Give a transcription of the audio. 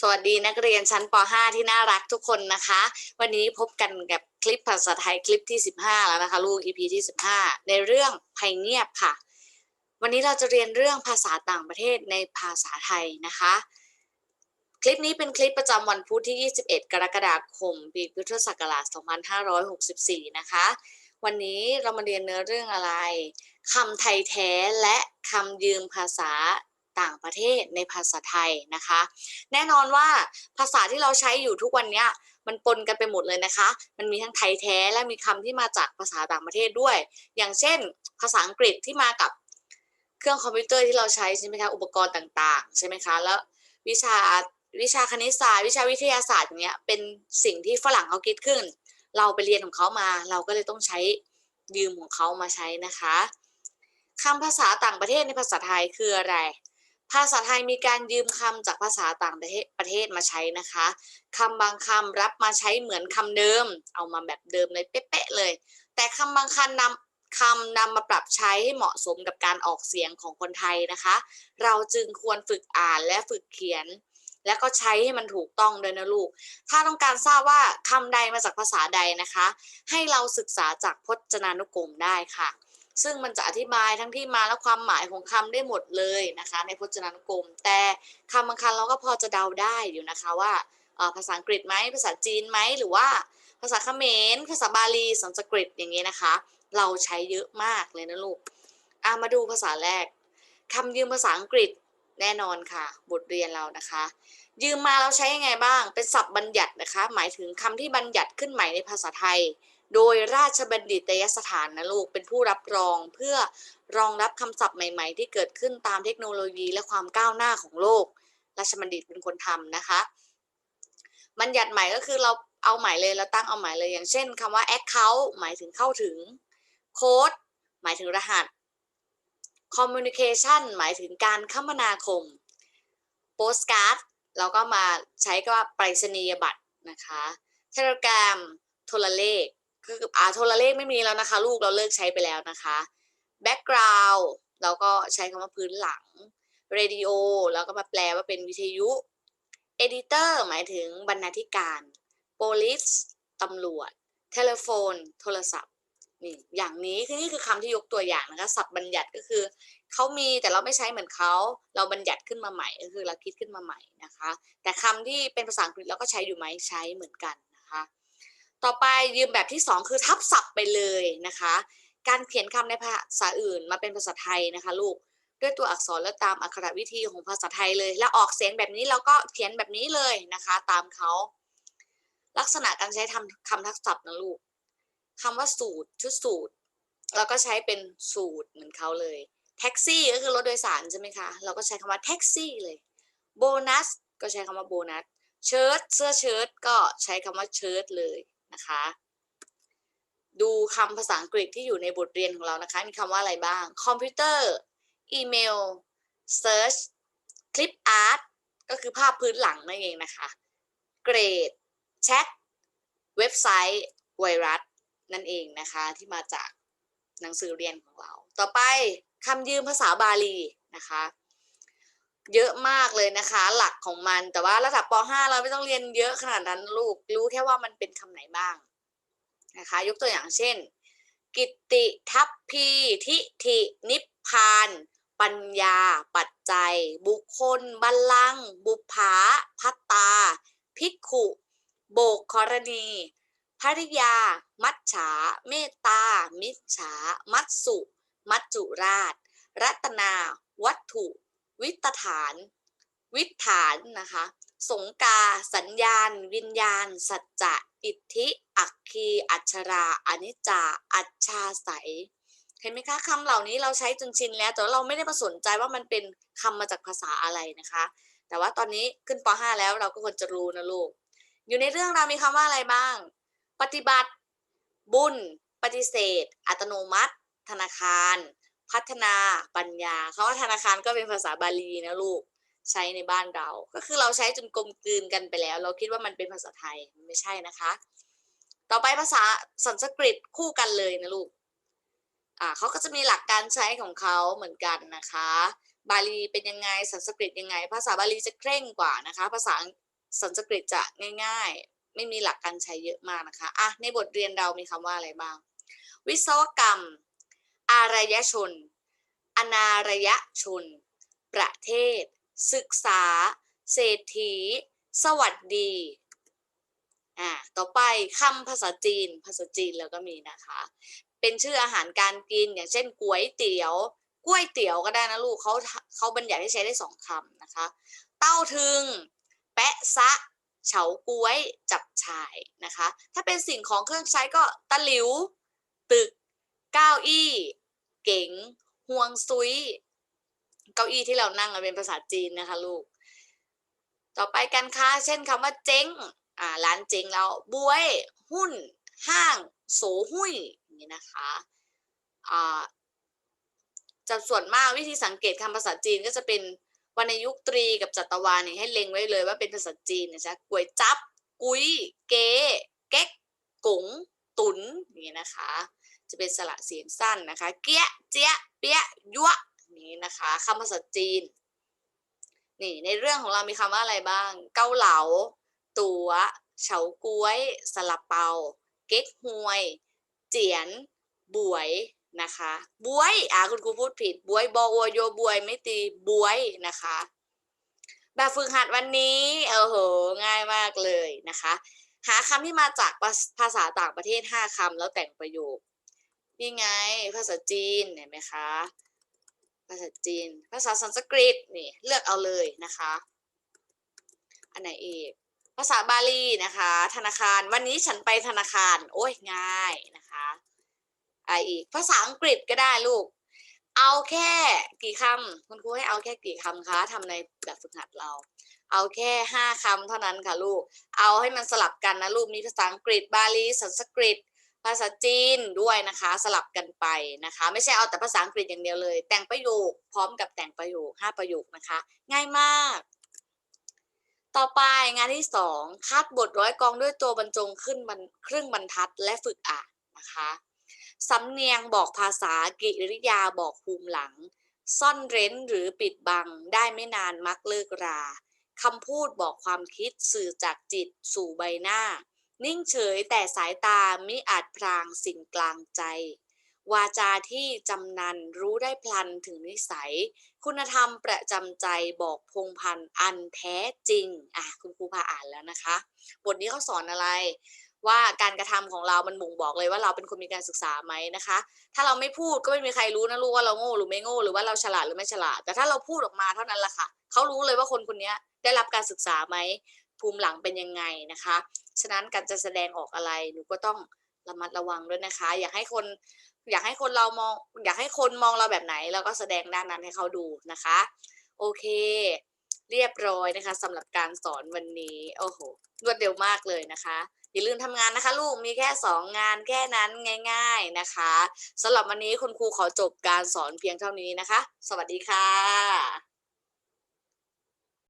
สวัสดีนักเรียนชั้นป .5 ที่น่ารักทุกคนนะคะ วันนี้พบกันกับคลิปภาษาไทยคลิปที่ 15 แล้วนะคะ ลูก EP ที่ 15 ในเรื่องภัยเงียบค่ะ วันนี้เราจะเรียนเรื่องภาษาต่างประเทศในภาษาไทยนะคะ คลิปนี้เป็นคลิปประจำวันพุธที่ 21 กรกฎาคม ปีพุทธศักราช 2564 นะคะ วันนี้เรามาเรียนเนื้อเรื่องอะไรคำไทยแท้และคำยืมภาษา ต่างประเทศในภาษาไทยนะคะ แน่นอนว่าภาษาที่เราใช้อยู่ทุกวันนี้มันปนกันไปหมดเลยนะคะ มันมีทั้งไทยแท้และมีคำที่มาจากภาษาต่างประเทศด้วย อย่างเช่น ภาษาอังกฤษที่มากับเครื่องคอมพิวเตอร์ที่เราใช้ใช่ไหมคะ อุปกรณ์ต่างๆ ใช่ไหมคะ แล้ววิชาวิชาคณิตศาสตร์ วิชาวิทยาศาสตร์อย่างเงี้ยเป็นสิ่งที่ฝรั่งเขาคิดขึ้น เราไปเรียนของเขามา เราก็เลยต้องใช้ยืมของเขามาใช้นะคะคำภาษาต่างประเทศในภาษาไทยคืออะไร ภาษาไทยมีการยืมคำจากภาษาต่างประเทศเทศมาใช้นะคะคำบางคำรับมาใช้เหมือนคำเดิม เอามาแบบเดิมเลยเป๊ะๆเลย แต่คำบางคำนำคำนำมาปรับใช้ให้เหมาะสมกับการออกเสียงของคนไทยนะคะ เราจึงควรฝึกอ่านและฝึกเขียน และก็ใช้ให้มันถูกต้องด้วยนะลูก ถ้าต้องการทราบว่าคำใดมาจากภาษาใดนะคะ ให้เราศึกษาจากพจนานุกรมได้ค่ะ ซึ่งมันจะอธิบายทั้งที่มาและความหมายของคำได้หมดเลยนะคะ ในพจนานุกรม แต่คำบางคำเราก็พอจะเดาได้อยู่นะคะว่าภาษาอังกฤษไหมภาษาจีนไหมหรือว่าภาษาเขมรภาษาบาลีสันสกฤตอย่างเงี้ยนะคะ เราใช้เยอะมากเลยนะลูกอะมาดูภาษาแรกคำยืมภาษาอังกฤษแน่นอนค่ะ บทเรียนเรานะคะ ยืมมาเราใช้ยังไงบ้าง เป็นศัพท์บัญญัตินะคะ หมายถึงคำที่บัญญัติขึ้นใหม่ในภาษาไทย โดยราชบัณฑิตยสถานนะลูกเป็นผู้รับรองเพื่อรองรับคำศัพท์ใหม่ๆ ที่เกิดขึ้นตามเทคโนโลยีและความก้าวหน้าของโลก ราชบัณฑิตเป็นคนทำนะคะ บัญญัติใหม่ก็คือเราเอาใหม่เลยเราตั้งเอาใหม่เลยอย่างเช่นคำว่า account หมายถึงเข้าถึง code หมายถึงรหัส communication หมายถึงการคมนาคม postcard เราก็มาใช้ก็ว่าไปรษณียบัตรนะคะ telegram โทรเลข คืออ่าโทรเลขไม่มีแล้วนะคะ ลูกเราเลิกใช้ไปแล้วนะคะ background เราก็ใช้คำว่าพื้นหลัง radio แล้วก็มาแปลว่าเป็นวิทยุ editor หมายถึงบรรณาธิการ police ตำรวจ telephone โทรศัพท์นี่อย่างนี้คือนี่คือคำที่ยกตัวอย่างนะคะศัพท์บัญญัติก็คือเขามีแต่เราไม่ใช้เหมือนเขาเราบัญญัติขึ้นมาใหม่ก็คือเราคิดขึ้นมาใหม่นะคะ แต่คำที่เป็นภาษาอังกฤษเราก็ใช้อยู่ไหมใช้เหมือนกันนะคะ ต่อไปยืมแบบที่สองคือทับศัพท์ไปเลยนะคะ การเขียนคำในภาษาอื่นมาเป็นภาษาไทยนะคะลูกด้วยตัวอักษรและตามอักขรวิธีของภาษาไทยเลย แล้วออกเสียงแบบนี้เราก็เขียนแบบนี้เลยนะคะ ตามเขาลักษณะการใช้ทำคำทับศัพท์นะลูกคำว่าสูตรชุดสูตรเราก็ใช้เป็นสูตรเหมือนเขาเลยแท็กซี่ก็คือรถโดยสารใช่ไหมคะ เราก็ใช้คำว่าแท็กซี่เลยโบนัสก็ใช้คำว่าโบนัสเชิ้ตเสื้อเชิ้ตก็ใช้คำว่าเชิ้ตเลย นะคะ ดูคำภาษาอังกฤษที่อยู่ในบทเรียนของเรานะคะ มีคำว่าอะไรบ้าง คอมพิวเตอร์ อีเมล เซิร์ช คลิปอาร์ต ก็คือภาพพื้นหลังนั่นเองนะคะ เกรด แชท เว็บไซต์ ไวรัส นั่นเองนะคะ ที่มาจากหนังสือเรียนของเรา ต่อไปคำยืมภาษาบาลีนะคะ เยอะมากเลยนะคะ หลักของมัน แต่ว่าระดับป .5 เราไม่ต้องเรียนเยอะขนาดนั้นลูกรู้แค่ว่ามันเป็นคำไหนบ้างนะคะ ยกตัวอย่างเช่น กิตติทัพพีทิฐินิพพาน ปัญญา ปัจจัย บุคคล บัลลังก์บุปผาพัตตา ภิกขุ โบกครณีภริยา มัจฉา เมตตา มิจฉา มัตสุ มัจจุราช รัตนา วัตถุ วิตฐาน วิฐานนะคะ สงกา สัญญาณ วิญญาณ สัจจะ อิทธิ อัคคี อัชรา อนิจจา อัจฉาใสเห็นไหมคะคำเหล่านี้เราใช้จนชินแล้ว แต่เราไม่ได้มาสนใจว่ามันเป็นคำมาจากภาษาอะไรนะคะ แต่ว่าตอนนี้ขึ้นป .5 แล้วเราก็ควรจะรู้นะลูก อยู่ในเรื่องเรามีคำว่าอะไรบ้าง ปฏิบัติ บุญ ปฏิเสธ อัตโนมัติ ธนาคาร พัฒนาปัญญาคำว่าธนาคารก็เป็นภาษาบาลีนะลูกใช้ในบ้านเรา ก็คือเราใช้จนกลมกลืนกันไปแล้ว เราคิดว่ามันเป็นภาษาไทยมันไม่ใช่นะคะ ต่อไปภาษาสันสกฤตคู่กันเลยนะลูกอ่าเขาก็จะมีหลักการใช้ของเขาเหมือนกันนะคะ บาลีเป็นยังไงสันสกฤตยังไง ภาษาบาลีจะเคร่งกว่านะคะ ภาษาสันสกฤตจะง่ายๆ ไม่มีหลักการใช้เยอะมากนะคะอะในบทเรียนเรามีคำว่าอะไรบ้าง วิศวกรรม อารยชน อนารยชน ประเทศ ศึกษา เศรษฐี สวัสดี อ่า ต่อไปคำภาษาจีน ภาษาจีนเราก็มีนะคะ เป็นชื่ออาหารการกิน อย่างเช่นก๋วยเตี๋ยวก๋วยเตี๋ยวก็ได้นะลูกเขาเขาบัญญัติให้ใช้ได้สองคำนะคะ เต้าถึง แปะซะ เฉาก้วย จับฉ่ายนะคะ ถ้าเป็นสิ่งของเครื่องใช้ก็ตะหลิว ตึก เก้าอี้ เก๋งห่วงซุย เก้าอี้ที่เรานั่งอะเป็นภาษาจีนนะคะลูก ต่อไปการค้า เช่นคำว่าเจ๊งอ่าร้านเจ๊งแล้วบวย หุ้น ห้าง โสหุ้ยอย่างนี้นะคะอ่าจะส่วนมากวิธีสังเกตคำภาษาจีนก็จะเป็นวรรณยุกต์ตรีกับจัตวาเนี่ยให้เล็งไว้เลยว่าเป็นภาษาจีนนะจ๊ะก๋วยจับ กุ้ย เก๊เก๊กกุ๋งตุนอย่างนี้นะคะ จะเป็นสระเสียงสั้นนะคะเกี้ยเจี๊ยเปี้ยยั่วนี้นะคะคำภาษาจีนนี่ในเรื่องของเรามีคำว่าอะไรบ้าง เกาเหลา ตัวเฉาก้วยสลับเปา เก๊กฮวย เจียน บวยนะคะบวยอ่าคุณครูพูดผิดบวยบอวโยบวยไม่ตีบวยนะคะ แบบฝึกหัดวันนี้เออโหง่ายมากเลยนะคะ หาคำที่มาจากภาษาต่างประเทศ 5คำแล้วแต่งประโยค นี่ไงภาษาจีนเห็นไหมคะภาษาจีน ภาษาสันสกฤตนี่เลือกเอาเลยนะคะ อันไหนอีกภาษาบาลีนะคะ ธนาคารวันนี้ฉันไปธนาคาร โอ้ยง่ายนะคะอะไรอีกภาษาอังกฤษก็ได้ลูก เอาแค่กี่คำคุณครูให้เอาแค่กี่คำคะทำในแบบฝึกหัดเรา เอาแค่ห้าคำเท่านั้นค่ะลูก เอาให้มันสลับกันนะลูกมีภาษาอังกฤษบาลีสันสกฤต ภาษาจีนด้วยนะคะ สลับกันไปนะคะ ไม่ใช่เอาแต่ภาษาอังกฤษอย่างเดียวเลย แต่งประโยคพร้อมกับแต่งประโยคห้าประโยคนะคะ ง่ายมาก ต่อไปงานที่สองคัดบทร้อยกองด้วยตัวบรรจงขึ้นบรรครึ่งบรรทัดและฝึกอ่านนะคะสำเนียงบอกภาษากิริยาบอกภูมิหลัง ซ่อนเร้นหรือปิดบังได้ไม่นานมักเลิกราคำพูดบอกความคิดสื่อจากจิตสู่ใบหน้า นิ่งเฉยแต่สายตามิอาจพรางสิ่งกลางใจ วาจาที่จำนันรู้ได้พลันถึงนิสัย คุณธรรมประจำใจบอกพงพันอันแท้จริง อะคุณครูพาอ่านแล้วนะคะ บทนี้เขาสอนอะไรว่าการกระทำของเรา มันบ่งบอกเลยว่าเราเป็นคนมีการศึกษาไหมนะคะ ถ้าเราไม่พูดก็ไม่มีใครรู้นะลูกว่าเราโง่หรือไม่โง่หรือว่าเราฉลาดหรือไม่ฉลาด แต่ถ้าเราพูดออกมาเท่านั้นแหละค่ะ เขารู้เลยว่าคนคนนี้ได้รับการศึกษาไหม ภูมิหลังเป็นยังไงนะคะ ฉะนั้นการจะแสดงออกอะไรหนูก็ต้องระมัดระวังด้วยนะคะ อยากให้คน อยากให้คนเรามอง อยากให้คนมองเราแบบไหนเราก็แสดงด้านนั้นให้เขาดูนะคะ โอเค เรียบร้อยนะคะสำหรับการสอนวันนี้ โอ้โหรวดเร็วมากเลยนะคะอย่าลืมทำงานนะคะลูก มีแค่สองงานแค่นั้นง่าย ๆนะคะสำหรับวันนี้คุณครูขอจบการสอนเพียงเท่านี้นะคะ สวัสดีค่ะ